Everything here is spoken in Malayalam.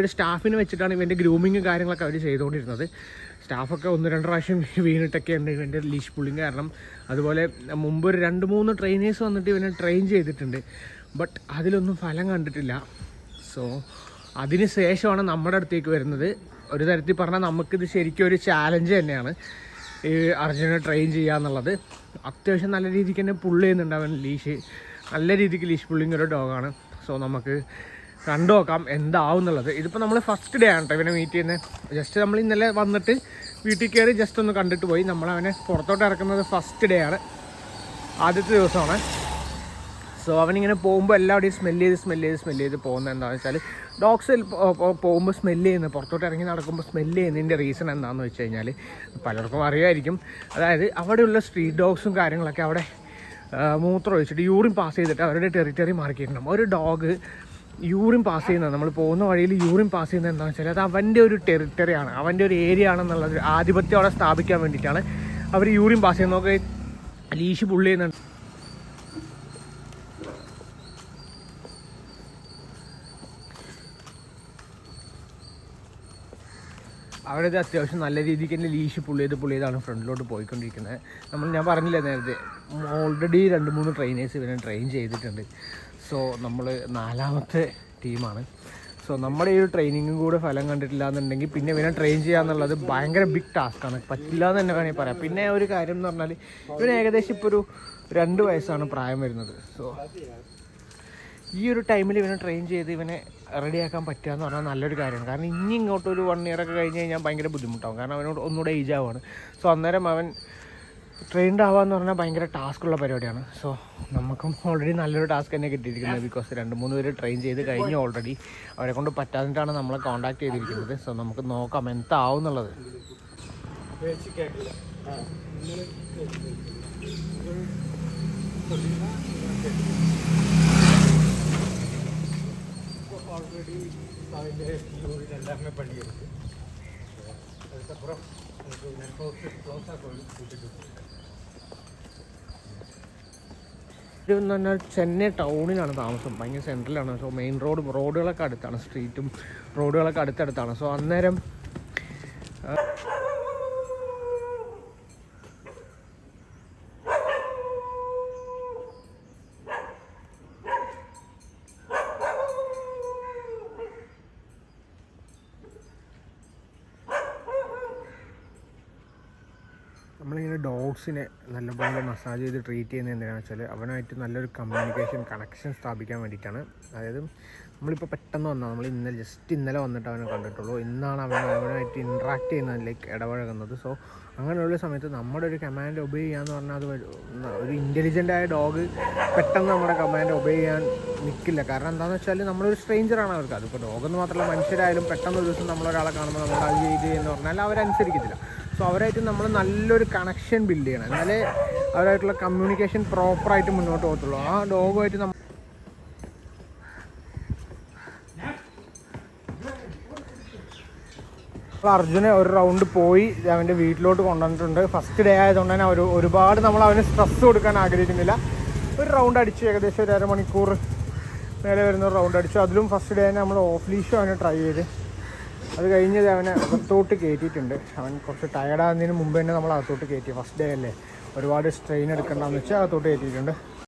ഒരു സ്റ്റാഫിനെ വെച്ചിട്ടാണ് ഇവന്റെ ഗ്രൂമിങ് കാര്യങ്ങളൊക്കെ അവർ ചെയ്തുകൊണ്ടിരുന്നത്. സ്റ്റാഫൊക്കെ ഒന്ന് രണ്ട് പ്രാവശ്യം വീണിട്ടൊക്കെ ഉണ്ട് ഇവന്റെ ലീഷ് പുള്ളിങ് കാരണം. അതുപോലെ മുമ്പ് ഒരു രണ്ട് മൂന്ന് ട്രെയിനേഴ്സ് വന്നിട്ട് ഇവനെ ട്രെയിൻ ചെയ്തിട്ടുണ്ട്. ബട്ട് അതിലൊന്നും ഫലം കണ്ടിട്ടില്ല. സോ അതിന് ശേഷമാണ് നമ്മുടെ അടുത്തേക്ക് വരുന്നത്. ഒരു തരത്തിൽ പറഞ്ഞാൽ നമുക്കിത് ശരിക്കും ഒരു ചാലഞ്ച് തന്നെയാണ്. ഈ അർജുനെ ട്രെയിൻ ചെയ്യുക എന്നുള്ളത്. അത്യാവശ്യം നല്ല രീതിക്ക് തന്നെ പുള്ള് ചെയ്യുന്നുണ്ട് അവൻ ലീഷ് നല്ല രീതിക്ക് ലീഷ് പുള്ളിങ് ഒരു ഡോഗാണ് സോ നമുക്ക് കണ്ടു നോക്കാം എന്താവും എന്നുള്ളത് ഇതിപ്പോൾ നമ്മൾ ഫസ്റ്റ് ഡേ ആണ് കേട്ടോ ഇവനെ മീറ്റ് ചെയ്യുന്നത് ജസ്റ്റ് നമ്മൾ ഇന്നലെ വന്നിട്ട് വീട്ടിൽ കയറി ജസ്റ്റ് ഒന്ന് കണ്ടിട്ട് പോയി. നമ്മൾ അവനെ പുറത്തോട്ട് ഇറക്കുന്നത് ഫസ്റ്റ് ഡേ ആണ്. ആദ്യത്തെ ദിവസമാണ്. സോ അവനിങ്ങനെ പോകുമ്പോൾ എല്ലാവരുടെയും സ്മെല്ല് ചെയ്ത് സ്മെല്ല് ചെയ്ത് സ്മെല്ല് ചെയ്ത് പോകുന്നത് എന്താണെന്ന് വെച്ചാൽ ഡോഗ്സ് പോകുമ്പോൾ സ്മെല്ല് ചെയ്യുന്നത് പുറത്തോട്ട് ഇറങ്ങി നടക്കുമ്പോൾ സ്മെല്ല് ചെയ്യുന്നതിന്റെ റീസൺ എന്താണെന്ന് വെച്ച് കഴിഞ്ഞാൽ പലർക്കും അറിയായിരിക്കും. അതായത് അവിടെയുള്ള സ്ട്രീറ്റ് ഡോഗ്സും കാര്യങ്ങളൊക്കെ അവിടെ മൂത്രം ഒഴിച്ചിട്ട് യൂറിൻ പാസ് ചെയ്തിട്ട് അവരുടെ ടെറിറ്ററി മാറിക്കിയിട്ടുണ്ടാകും ഒരു ഡോഗ് യൂറിൻ പാസ് ചെയ്യുന്നത്. നമ്മൾ പോകുന്ന വഴിയിൽ യൂറിൻ പാസ് ചെയ്യുന്നത് എന്താണെന്ന് വെച്ചാൽ അത് അവന്റെ ഒരു ടെറിറ്ററിയാണ് അവന്റെ ഒരു ഏരിയ ആണെന്നുള്ളത് ആധിപത്യം അവിടെ സ്ഥാപിക്കാൻ വേണ്ടിയിട്ടാണ് അവർ യൂറിൻ പാസ് ചെയ്യുന്നത്. നോക്കി ലീഷ് പുള്ളി ചെയ്യുന്നുണ്ട്. അവിടെ അത്യാവശ്യം നല്ല രീതിക്ക് തന്നെ ലീഷ് പുള്ളി ചെയ്ത് പുള്ളി ചെയ്താണ് ഫ്രണ്ടിലോട്ട് പോയിക്കൊണ്ടിരിക്കുന്നത്. നമ്മൾ ഞാൻ പറഞ്ഞില്ല നേരത്തെ ഓൾറെഡി രണ്ട് മൂന്ന് ട്രെയിനേഴ്സ് ഇവനെ ട്രെയിൻ ചെയ്തിട്ടുണ്ട്. സോ നമ്മൾ നാലാമത്തെ ടീമാണ്. സോ നമ്മുടെ ഈ ഒരു ട്രെയിനിങ്ങും കൂടെ ഫലം കണ്ടിട്ടില്ല എന്നുണ്ടെങ്കിൽ പിന്നെ ഇവനെ ട്രെയിൻ ചെയ്യുക എന്നുള്ളത് ഭയങ്കര ബിഗ് ടാസ്ക്കാണ് പറ്റില്ല എന്ന് തന്നെ വേണമെങ്കിൽ പറയാം. പിന്നെ ഒരു കാര്യം എന്ന് പറഞ്ഞാൽ ഇവന് ഏകദേശം ഇപ്പോൾ ഒരു രണ്ട് വയസ്സാണ് പ്രായം വരുന്നത്. സോ ഈ ഒരു ടൈമിൽ ഇവനെ ട്രെയിൻ ചെയ്ത് ഇവനെ റെഡിയാക്കാൻ പറ്റുക എന്ന് പറഞ്ഞാൽ നല്ലൊരു കാര്യമാണ്. കാരണം ഇനി ഇങ്ങോട്ട് ഒരു വൺ ഇയർ ഒക്കെ കഴിഞ്ഞ് കഴിഞ്ഞാൽ ഭയങ്കര ബുദ്ധിമുട്ടാവും. കാരണം അവനോട് ഒന്നുകൂടെ ഏജ് ആവുകയാണ്. സോ അന്നേരം അവൻ ട്രെയിൻഡ് ആവാന്ന് പറഞ്ഞാൽ ഭയങ്കര ടാസ്ക്കുള്ള പരിപാടിയാണ് സോ നമുക്കും ഓൾറെഡി നല്ലൊരു ടാസ്ക് തന്നെ കിട്ടിയിരിക്കുന്നത് ബിക്കോസ് രണ്ട് മൂന്ന് പേര് ട്രെയിൻ ചെയ്ത് കഴിഞ്ഞു ഓൾറെഡി അവരെ കൊണ്ട് പറ്റാതിട്ടാണ് നമ്മളെ കോൺടാക്ട് ചെയ്തിരിക്കുന്നത് സോ നമുക്ക് നോക്കാം എന്താവും എന്നുള്ളത് ஆல்ரெடி காலையில் யூரின் எல்லாமே பண்ணியிருக்கு அதுக்கப்புறம் எனக்கு நெட்ஒர்க்கு க்ளோஸாக கூட்டிட்டு ഇത് എന്ന് പറഞ്ഞാൽ ചെന്നൈ ടൗണിലാണ് താമസം. ഭയങ്കര സെൻട്രലാണ് സോ മെയിൻ റോഡും റോഡുകളൊക്കെ അടുത്താണ്. സ്ട്രീറ്റും റോഡുകളൊക്കെ അടുത്തടുത്താണ്. സോ അന്നേരം നമ്മളിങ്ങനെ ഡോഗ്സിനെ നല്ലപോലെ മസാജ് ചെയ്ത് ട്രീറ്റ് ചെയ്യുന്നത് എന്തിനാണെന്ന് വെച്ചാൽ അവനായിട്ട് നല്ലൊരു കമ്മ്യൂണിക്കേഷൻ കണക്ഷൻ സ്ഥാപിക്കാൻ വേണ്ടിയിട്ടാണ്. അതായത് നമ്മളിപ്പോൾ പെട്ടെന്ന് വന്നാൽ നമ്മൾ ഇന്നലെ ജസ്റ്റ് ഇന്നലെ വന്നിട്ട് അവനെ കണ്ടിട്ടുള്ളൂ. ഇന്നാണ് അവൻ അവനായിട്ട് ഇൻട്രാക്ട് ചെയ്യുന്നത് ലൈക്ക് ഇടപഴകുന്നത്. സോ അങ്ങനെയുള്ള സമയത്ത് നമ്മുടെ ഒരു കമാൻഡ് ഒബേ ചെയ്യാന്ന് പറഞ്ഞാൽ അത് ഒരു- ഇന്റലിജന്റായ ഡോഗ് പെട്ടെന്ന് നമ്മുടെ കമാൻഡ് ഒബേ ചെയ്യാൻ നിൽക്കില്ല കാരണം എന്താണെന്ന് വെച്ചാൽ നമ്മളൊരു സ്ട്രേഞ്ചറാണ് അവർക്ക്. അതിപ്പോൾ ഡോഗെന്ന് മാത്രമല്ല മനുഷ്യരായാലും പെട്ടെന്ന് ഒരു ദിവസം നമ്മളൊരാളെ കാണുമ്പോൾ നമ്മൾ അത് ചെയ്ത് എന്ന് പറഞ്ഞാൽ അവരനുസരിക്കത്തില്ല. സോ അവരായിട്ട് നമ്മൾ നല്ലൊരു കണക്ഷൻ ബിൽഡ് ചെയ്യണം. എന്നാലേ അവരായിട്ടുള്ള കമ്മ്യൂണിക്കേഷൻ പ്രോപ്പറായിട്ട് മുന്നോട്ട് പോകത്തുള്ളൂ. ആ ഡോഗുമായിട്ട് നമ്മൾ അർജുനെ ഒരു റൗണ്ട് പോയി അവന്റെ വീട്ടിലോട്ട് കൊണ്ടുവന്നിട്ടുണ്ട്. ഫസ്റ്റ് ഡേ ആയതുകൊണ്ട് തന്നെ ഒരു ഒരുപാട് നമ്മൾ അവന് സ്ട്രെസ് കൊടുക്കാൻ ആഗ്രഹിക്കുന്നില്ല. ഒരു റൗണ്ട് അടിച്ചു. ഏകദേശം ഒരു അരമണിക്കൂർ മേലെ വരുന്ന ഒരു റൗണ്ട് അടിച്ചു. അതിലും ഫസ്റ്റ് ഡേ തന്നെ നമ്മൾ ഓഫ് ലീഷും അവന് ട്രൈ ചെയ്ത്. അത് കഴിഞ്ഞത് അവനെ അകത്തോട്ട് കയറ്റിയിട്ടുണ്ട്. അവൻ കുറച്ച് ടയർഡാകുന്നതിന് മുമ്പ് തന്നെ നമ്മൾ അകത്തോട്ട് കയറ്റി. ഫസ്റ്റ് ഡേ അല്ലേ? ഒരുപാട് സ്ട്രെയിൻ എടുക്കണ്ടെന്ന് വെച്ചാൽ അകത്തോട്ട് കയറ്റിയിട്ടുണ്ട്.